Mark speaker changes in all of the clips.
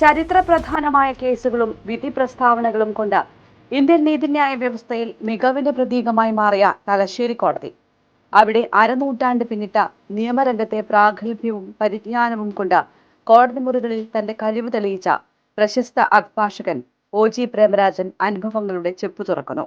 Speaker 1: ചരിത്രപ്രധാനമായ കേസുകളും വിധി പ്രസ്താവനകളും കൊണ്ട് ഇന്ത്യൻ നീതിന്യായ വ്യവസ്ഥയിൽ മികവിന്റെ പ്രതീകമായി മാറിയ തലശ്ശേരി കോടതി. അവിടെ അരനൂറ്റാണ്ട് പിന്നിട്ട നിയമരംഗത്തെ പ്രാഗൽഭ്യവും പരിജ്ഞാനവും കൊണ്ട് കോടതി മുറികളിൽ തന്റെ കഴിവ് തെളിയിച്ച പ്രശസ്ത അഭിഭാഷകൻ ഒ ജി പ്രേമരാജൻ അനുഭവങ്ങളുടെ ചെപ്പു തുറക്കുന്നു.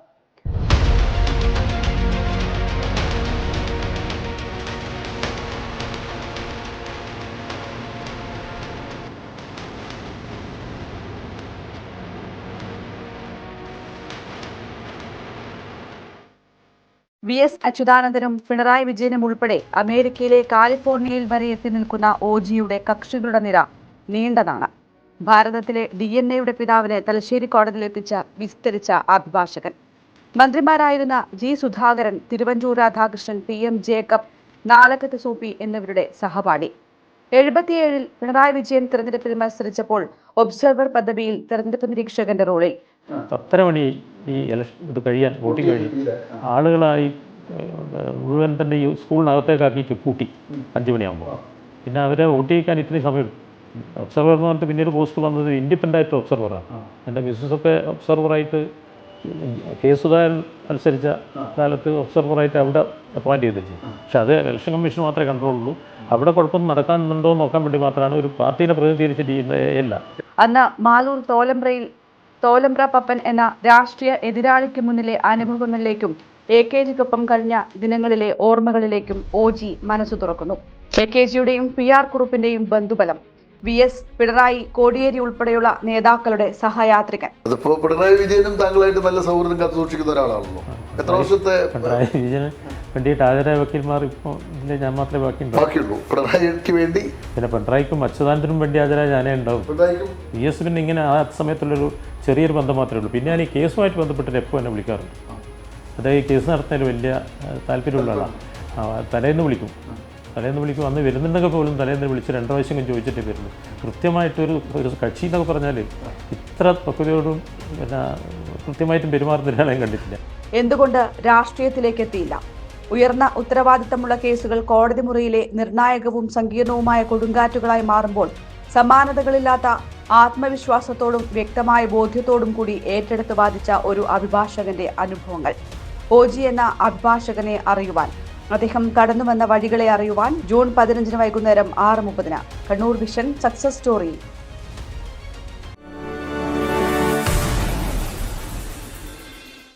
Speaker 1: വി എസ് അച്യുതാനന്ദനും പിണറായി വിജയനും ഉൾപ്പെടെ അമേരിക്കയിലെ കാലിഫോർണിയയിൽ വരെ എത്തി നിൽക്കുന്ന ഒ ജിയുടെ കക്ഷികളുടെ നിര നീണ്ടതാണ്. ഭാരതത്തിലെ ഡി എൻ എയുടെ പിതാവിനെ തലശ്ശേരി കോടതിയിൽ എത്തിച്ച വിസ്തരിച്ച അഭിഭാഷകൻ. മന്ത്രിമാരായിരുന്ന G Sudhakaran Thiruvanchoor Radhakrishnan P M Jacob Nalakath Soopy എന്നിവരുടെ സഹപാഠി. എഴുപത്തിയേഴിൽ പിണറായി വിജയൻ തിരഞ്ഞെടുപ്പിൽ മത്സരിച്ചപ്പോൾ ഒബ്സർവർ പദവിയിൽ തെരഞ്ഞെടുപ്പ് നിരീക്ഷകന്റെ റോളിൽ.
Speaker 2: പത്തര മണി ഈ ഇലക്ഷൻ ഇത് കഴിയാൻ വോട്ടിംഗ് കഴിയും ആളുകളായി മുഴുവൻ തന്നെ ഈ സ്കൂളിനകത്തേക്കാക്കിയിട്ട് പൂട്ടി അഞ്ച് മണിയാകുമ്പോൾ പിന്നെ അവരെ വോട്ട് ചെയ്യിക്കാൻ ഇത്രയും സമയം ഒബ്സർവർ എന്ന് പറഞ്ഞിട്ട് പിന്നീട് പോസ്റ്റ് വന്നത് ഇൻഡിപെൻഡന്റ് ആയിട്ട് ഒബ്സർവറാണ് എന്റെ ബിസിനസ്സൊക്കെ ഒബ്സർവറായിട്ട് കേസുകാരൻ അനുസരിച്ച കാലത്ത് ഒബ്സർവറായിട്ട് അവിടെ അപ്പോയിന്റ് ചെയ്തിട്ട് പക്ഷെ അത് ഇലക്ഷൻ കമ്മീഷൻ മാത്രമേ കൺട്രോളുള്ളൂ അവിടെ കുഴപ്പമൊന്നും നടക്കാനുണ്ടോ എന്ന് നോക്കാൻ വേണ്ടി മാത്രമാണ് ഒരു പാർട്ടിയെ പ്രതിനിധീകരിച്ച് ചെയ്യുന്നതല്ല
Speaker 1: അന്ന് മാലൂർ തോലമ്പ്രയിൽ തോലമ്പ്ര പപ്പൻ എന്ന രാഷ്ട്രീയ എതിരാളിക്ക് മുന്നിലെ അനുഭവങ്ങളിലേക്കും എ കെ ജിക്കൊപ്പം കഴിഞ്ഞ ദിനങ്ങളിലെ ഓർമ്മകളിലേക്കും ഒ ജി മനസ്സു തുറക്കുന്നു. എ കെ ജിയുടെയും പി ആർ കുറുപ്പിന്റെയും ബന്ധുബലം വി എസ് പിണറായി കോടിയേരി ഉൾപ്പെടെയുള്ള നേതാക്കളുടെ സഹയാത്രികൻ.
Speaker 3: അതിപ്പോ പിണറായി വിജയനും താങ്കളായിട്ട് നല്ല സൗഹൃദം കാത്തു സൂക്ഷിക്കുന്ന ഒരാളാണല്ലോ. എത്ര വർഷത്തെ
Speaker 2: പിണറായി വിജയന് വേണ്ടിയിട്ട് ആദരായ വക്കീൽമാർ ഇപ്പോൾ ഇതിൽ ഞാൻ മാത്രമേ ബാക്കി
Speaker 3: ബാക്കിയുള്ളൂ. പിണറായിക്ക് വേണ്ടി
Speaker 2: പിന്നെ പിണറായിക്കും അച്യുതാനന്ദനും വേണ്ടി ആദരായ ഞാനേ ഉണ്ടാവും.
Speaker 3: പിണറായിക്കും.
Speaker 2: പി എസ് പിന്നെ ഇങ്ങനെ ആ സമയത്തുള്ളൊരു ചെറിയൊരു ബന്ധം മാത്രമേ ഉള്ളൂ. പിന്നെ ഞാൻ ഈ കേസുമായിട്ട് ബന്ധപ്പെട്ടിട്ട് എപ്പോൾ എന്നെ വിളിക്കാറുണ്ട്. അതായത് ഈ കേസ് നടത്തുന്നതിന് വലിയ താല്പര്യമുള്ള ആളാണ് തലേന്ന് വിളിക്കും. തലേന്ന് വിളിക്കും. അന്ന് വരുന്നുണ്ടെങ്കിൽ പോലും തലേന്ന് വിളിച്ച് രണ്ട് പ്രാവശ്യം ചോദിച്ചിട്ടേ വരുന്നു കൃത്യമായിട്ടൊരു ഒരു കക്ഷി എന്നൊക്കെ പറഞ്ഞാൽ ഇത്ര പക്വതയോടും പിന്നെ കൃത്യമായിട്ടും പെരുമാറുന്ന ഒരാളെയും കണ്ടിട്ടില്ല.
Speaker 1: എന്തുകൊണ്ട് രാഷ്ട്രീയത്തിലേക്ക് എത്തിയില്ല? ഉയർന്ന ഉത്തരവാദിത്തമുള്ള കേസുകൾ കോടതി മുറിയിലെ നിർണായകവും സങ്കീർണവുമായ കൊടുങ്കാറ്റുകളായി മാറുമ്പോൾ സമാനതകളില്ലാത്ത ആത്മവിശ്വാസത്തോടും വ്യക്തമായ ബോധ്യത്തോടും കൂടി ഏറ്റെടുത്ത് വാദിച്ച ഒരു അഭിഭാഷകന്റെ അനുഭവങ്ങൾ. ഓജി എന്ന അഭിഭാഷകനെ അറിയുവാൻ അദ്ദേഹം കടന്നു വന്ന വഴികളെ അറിയുവാൻ ജൂൺ പതിനഞ്ചിന് വൈകുന്നേരം ആറ് മുപ്പതിന് കണ്ണൂർ വിഷൻ സക്സസ് സ്റ്റോറി